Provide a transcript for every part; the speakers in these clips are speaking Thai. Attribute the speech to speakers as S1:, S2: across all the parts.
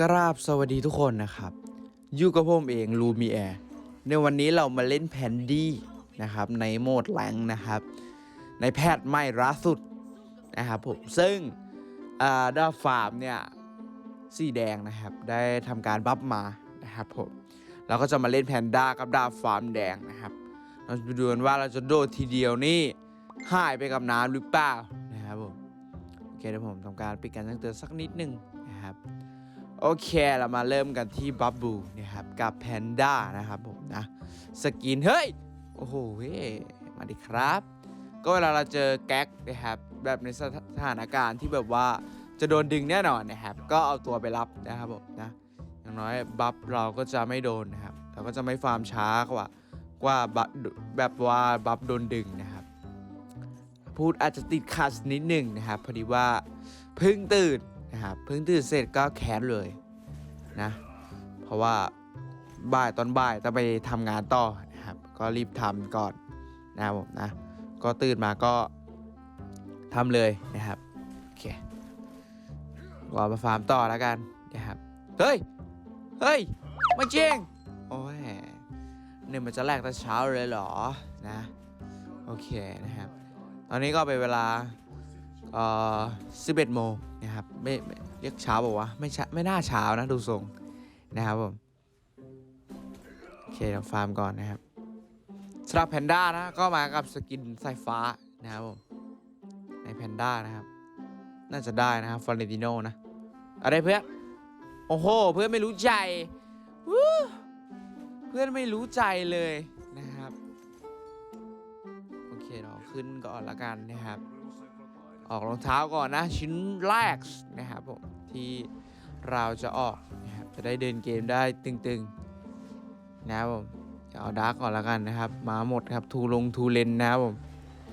S1: กราบสวัสดีทุกคนนะครับ อยู่กับผมเองลูมีแอร์ในวันนี้เรามาเล่นแพนดีนะครับ ในโหมดแรงนะครับ ในแพทใหม่ล่าสุดนะครับผม ซึ่งอ่าดาฟาร์มเนี่ย สีแดงนะครับ ได้ทำการบัฟมานะครับผมเราก็จะมาเล่นแพนด้ากับดาฟาร์มแดงนะครับ เราจะดูกันว่าเราจะโดดทีเดียวนี่หายไปกับน้ำหรือเปล่านะครับผม โอเคเดี๋ยวผมทำการปิดการแจ้งเตือนสักนิดหนึ่งนะครับ โอเคเรามาเริ่มกันที่บับบูนะครับกับแพนด้านะครับผมนะสกิน เฮ้ย โอ้โหเฮ้ยมาดิครับ ก็เวลาเราเจอแก๊กนะครับแบบในสถานการณ์ที่แบบว่าจะโดนดึงแน่นอนนะครับ ก็เอาตัวไปรับนะครับผมนะอย่างน้อยบัฟเราก็จะไม่โดนนะครับเราก็จะไม่ฟาร์มช้ากว่ากว่าแบบว่าบัฟโดนดึงนะครับ พูดอาจจะติดขัดนิดหนึ่งนะครับพอดีว่าเพิ่งตื่น นะครับเพิ่งตื่นเสร็จก็แคสเลยนะ เพราะว่าบ่ายตอนบ่ายต้องไปทำงานต่อนะครับ ก็รีบทำก่อนนะครับผมนะ ก็ตื่นมาก็ทำเลยนะครับโอเคก็มาฟาร์มต่อแล้วกันนะครับเฮ้ยเฮ้ยไม่จงโอ้ยเนี่ยมันจะแลกแต่เช้าเลยเหรอนะโอเคนะครับ ตอนนี้ก็เป็นเวลา เอ่อ11โมงนะครับไม่ไม่เรียกเช้าบอกว่าวะไม่ไม่น่าเช้านะดูทรงนะครับผมโอเคเราฟาร์มก่อนนะครับสำหรับแพนด้านะก็มากับสกินสายฟ้านะครับผมในแพนด้านะครับ น่าจะได้นะครับฟอร์เรนติโนนะอะไรเพื่อนโอ้โห เพื่อนไม่รู้ใจเพื่อนไม่รู้ใจเลยนะครับ โอเคเราขึ้นก่อนละกันนะครับ ออกรองเท้าก่อนนะ ชิ้นแรกนะครับผมที่เราจะออกนะครับจะได้เดินเกมได้ตึงๆนะครับผมจะเอาดาร์กก่อนละกันนะครับ มาหมดครับทูลงทูเลนนะครับผม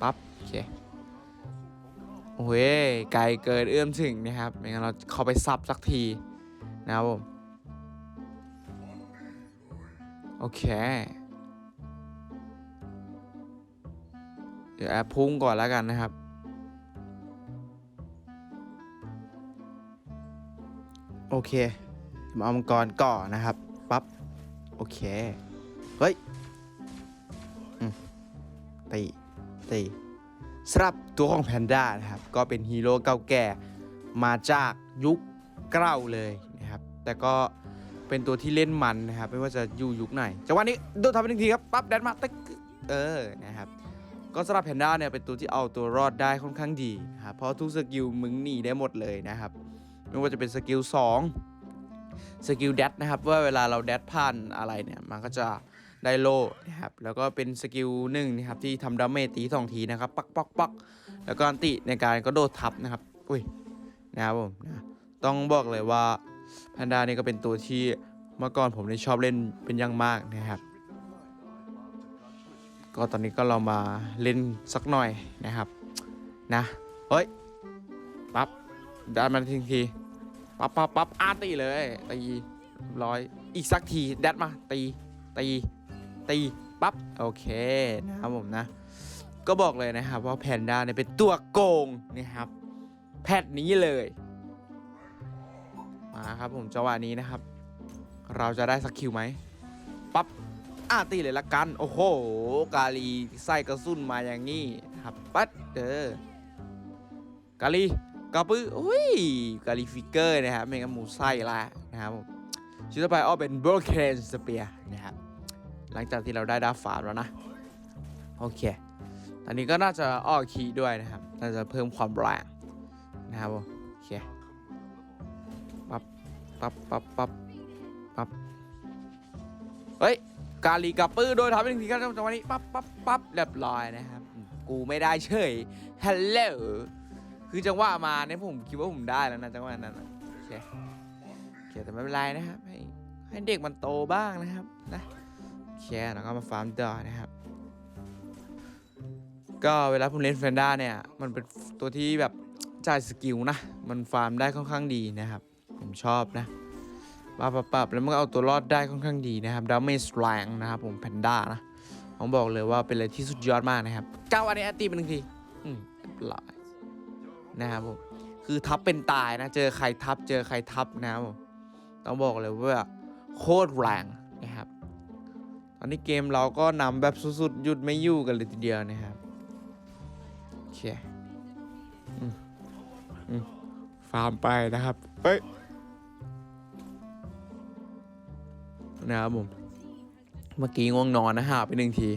S1: ปั๊บโอเคโอ้ยไกลเกินเอื้อมถึงนะครับไม่งั้นเราเข้าไปซับสักทีนะครับผมโอเคเดี๋ยวแอปพุ่งก่อนแล้วกันนะครับ โอเคมาเอามังกรก่อนนะครับปั๊บโอเค เฮ้ยตีตีสำหรับตัวของแพนด้านะครับ ก็เป็นฮีโร่เก่าแก่มาจากยุคเก้าเลยนะครับ แต่ก็เป็นตัวที่เล่นมันนะครับ ไม่ว่าจะอยู่ยุคไหนจังหวะนี้โดนทำไปหนึ่งทีครับปั๊บแดนมาตึ๊กเออนะครับก็สำหรับแพนด้าเนี่ยเป็นตัวที่เอาตัวรอดได้ค่อนข้างดีนะครับเพราะทุกสกิลมึงหนีได้หมดเลยนะครับ ไม่ว่าจะเป็นสกิล2สกิลแดดนะครับว่าเวลาเราแดดผ่านอะไรเนี่ยมันก็จะได้โลนะครับแล้วก็เป็นสกิลหนึ่งนะครับที่ทำดาเมจตีสองทีนะครับปักปักปักแล้วก็อันติในการก็โดดทับนะครับอุ้ยนะครับผมนะต้องบอกเลยว่าแพนด้านี่ก็เป็นตัวที่เมื่อก่อนผมได้ชอบเล่นเป็นอย่างมากนะครับ ก็ตอนนี้ก็เรามาเล่นสักหน่อยนะครับ นะเฮ้ยปั๊บ ได้มาทีทีปั๊บปั๊บปั๊บอาตีเลยตีร้อยอีกสักทีแดดมาตีตีตีปั๊บโอเคนะครับผมนะ ก็บอกเลยนะครับว่าแพนด้าเนี่ยเป็นตัวโกงนะครับ แพทนี้เลยมาครับผมจังหวะนี้นะครับ เราจะได้สักคิวไหมปั๊บอาตีเลยละกัน โอ้โห กาลีใส่กระสุนมาอย่างนี้ครับ ปัดเด้อกาลี กระปื้ออุ้ยกาลีฟิกเกอร์นะครับเมกะหมูไส้ละนะครับชิ้นต่อไปอ้อเป็น Broken Spear นะครับหลังจากที่เราได้ดาฟาร์มแล้วนะ โอเคตอนนี้ก็น่าจะอ้อคีด้วยนะครับ น่าจะเพิ่มความแรงนะครับโอเคปับปับปับปับปับเฮ้ย กาลีกับปื้อโดยทำเป็นทีครับจังหวะนี้ปั๊บปั๊บปั๊บเรียบร้อยนะครับ กูไม่ได้เฉยฮัลโหล คือจังหวะมาเนี่ยผมคิดว่าผมได้แล้วนะจังหวะนั้นนะโอเคโอเคแต่ไม่เป็นไรนะครับให้ให้เด็กมันโตบ้างนะครับนะโอเคแล้วก็มาฟาร์มต่อนะครับ ก็เวลาผมเล่นแฟนด้าเนี่ย มันเป็นตัวที่แบบจ่ายสกิลนะ มันฟาร์มได้ค่อนข้างดีนะครับ ผมชอบนะปรับปรับแล้วมันก็เอาตัวรอดได้ค่อนข้างดีนะครับดาเมจแรงนะครับผมแพนด้านะผมบอกเลยว่าเป็นอะไรที่สุดยอดมากนะครับเก้าอันนี้อตีเป็นหนึ่งทีอืมเรียบร้อย นะครับผมคือทับเป็นตายนะ เจอใครทับ เจอใครทับนะครับผมต้องบอกเลยว่าโคตรแรงนะครับ ตอนนี้เกมเราก็นำแบบสุดๆหยุดไม่อยู่กันเลยทีเดียวนะครับโอเคอืมอืมฟาร์มไปนะครับเฮ้ยนะครับผม เมื่อกี้ง่วงนอนนะหาไปหนึ่งที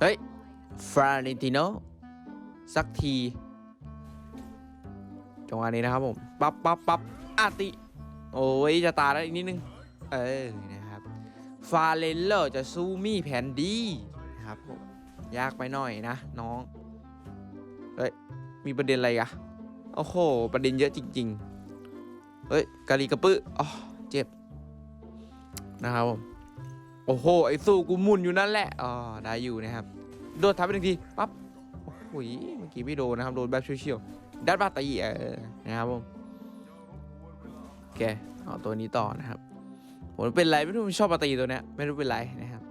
S1: เฮ้ยฟราเรนติโนสักที จังหวะนี้นะครับผมปั๊บปั๊บปั๊บอาติ โอ้ยจะตายแล้วอีกนิดนึง เออนะครับฟาเลนเลอร์จะสู้มี่แผนดีนะครับผมยากไปหน่อยนะ น้องเฮ้ยมีประเด็นอะไรอะโอ้โห ประเด็นเยอะจริง ๆ เฮ้ยกาลีกระปื้ออ๋อเจ็บนะครับผมโอ้โห ไอ้สู้กูหมุนอยู่นั่นแหละ อ๋อ ได้อยู่นะครับ โดนทับไปหนึ่งที ปั๊บ โอ้โหเมื่อกี้ไม่โดนนะครับ โดนแบบเชี่ยวๆ ดัดบาตีเออนะครับผมโอเคเอาตัวนี้ต่อนะครับผมเป็นไรไม่รู้ชอบปาตีตัวเนี้ยไม่รู้เป็นไรนะครับ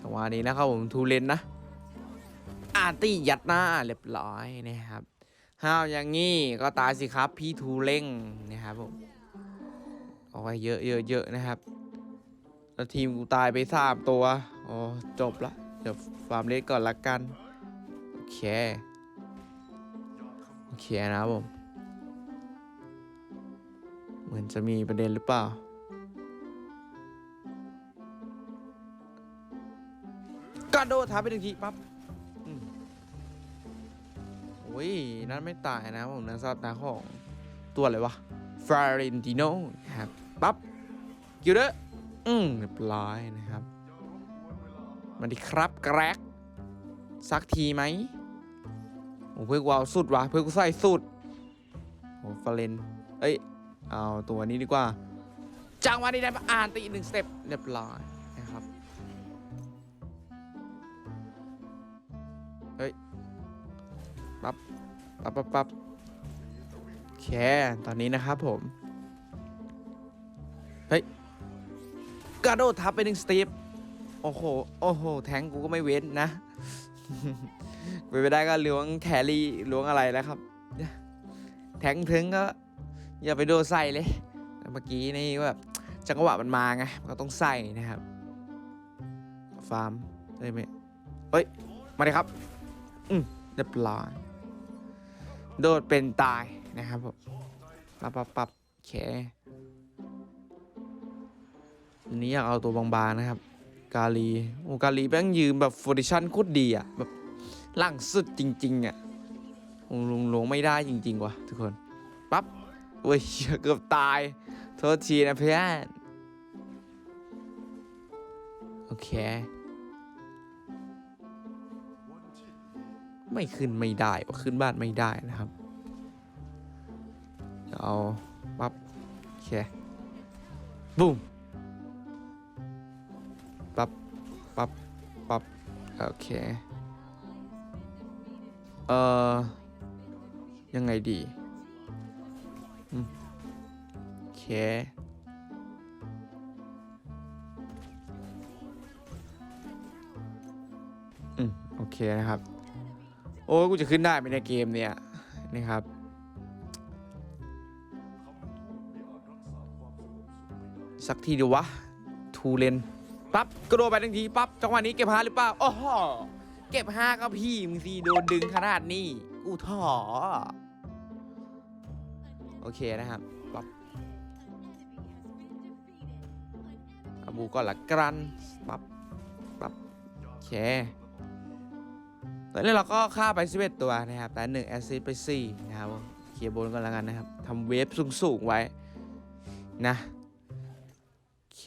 S1: จังหวะนี้นะครับผมทูเลนนะอาร์ตี้ยัดหน้าเรียบร้อยนะครับห้าวอย่างงี้ก็ตายสิครับ พี่ทูเล่งนะครับผมเอาไว้เยอะเยอะเยอะนะครับแล้วทีมกูตายไปสามตัวอ๋อจบละเดี๋ยวฟาร์มเลสก่อนละกัน โอเค เคนะครับผม เหมือนจะมีประเด็นหรือเปล่า กระโดดทับไปหนึ่งทีปั๊บโอ้ย นั่นไม่ตายนะผมนะซาตาของ ตัวอะไรวะ ฟาเรนติโนนะครับปั๊บกิวเดอร์อืมเรียบร้อยนะครับ มาดิครับ แกรกสักทีไหม อ้เพื่อกูเอาสุดวะเพื่อกูใส่สุดโอ้ฟาเรนเอ้ยเอาตัวนี้ดีกว่า จังหวะนี้ได้มาอ่านตีหนึ่งสเต็ปเรียบร้อยนะครับเฮ้ยปั๊บปั๊บปั๊บโอเคตอนนี้นะครับผมเฮ้ยกระโดดทับไปหนึ่งสเตีฟโอ้โห โอ้โห แทงกูก็ไม่เว้นนะ ไปไปได้ก็ล้วงแครี่ล้วงอะไรแล้วครับ แทงถึงก็ อย่าไปโดนใส่เลย เมื่อกี้นี่แบบจังหวะมันมาไงมันก็ต้องใส่นะครับ ฟาร์มได้ไหมเฮ้ย มาเลยครับ อืมเรียบร้อยโดดเป็นตายนะครับผมปับปับปับโอเคอันนี้อยากเอาตัวบางๆนะครับ กาลี โอ้กาลีแม่งยืมแบบโฟดิชันโคตรดีอะแบบ หลังสุดจริงๆอะลงลงไม่ได้จริงๆว่ะทุกคนปั๊บเหี้ยเกือบตาย โทษทีนะเพื่อนโอเค ไม่ขึ้นไม่ได้ว่าขึ้นบ้านไม่ได้นะครับเดี๋ยวเอาปั๊บโอเคบุ้มปั๊บปั๊บปั๊บโอเค เอ่อ ยังไงดีโอเค อืม โอเคนะครับ โอ้กูจะขึ้นได้ไหมในเกมเนี่ยนี่ครับสักทีเดียววะ ทูเลน ปั๊บ กระโดดไปทันที ปั๊บ จังหวะนี้เก็บห้าหรือเปล่า โอ้โห เก็บห้าก็พี่มึงสิโดนดึงขนาดนี้กูท้อโอเคนะครับปั๊บอาบูก่อนละกรันปั๊บปั๊บโอเคตอนนี้เราก็ฆ่าไป 11 ตัวนะครับ แต่หนึ่งแอซิสไป 4 นะครับเคลียร์บนก่อนแล้วกันนะครับทำเวฟสูง ๆ ไว้ นะโอเค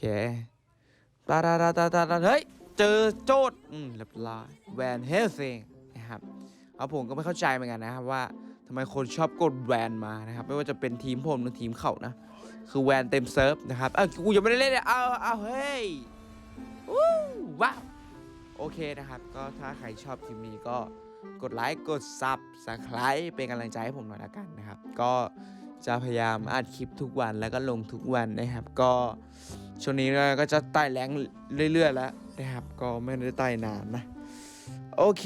S1: ตาตาตาตาตาเฮ้ย เจอโจทย์อืมเรียบร้อยแวนเฮลซิงนะครับเอาผมก็ไม่เข้าใจเหมือนกันนะครับว่าทำไมคนชอบกดแวนมานะครับ ไม่ว่าจะเป็นทีมผมหรือทีมเขานะ คือแวนเต็มเซิร์ฟนะครับเอ้ากูยังไม่ได้เล่นเลยเอาเอาเฮ้ยวู้ว้าวโอเคนะครับ ก็ถ้าใครชอบคลิปนี้ก็กดไลค์กดซับสไคร b ์เป็นกำลังใจให้ผมหน่อยละกันนะครับ ก็ จะพยายามอัดคลิปทุกวันแล้วก็ลงทุกวันนะครับ ก็ช่วงนี้ก็จะไต่แรงเรื่อยๆแล้วนะครับ ก็ไม่ได้ไต่นานนะ โอเค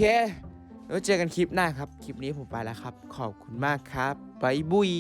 S1: แล้วเจอกันคลิปหน้าครับ คลิปนี้ผมไปแล้วครับ ขอบคุณมากครับบายบุย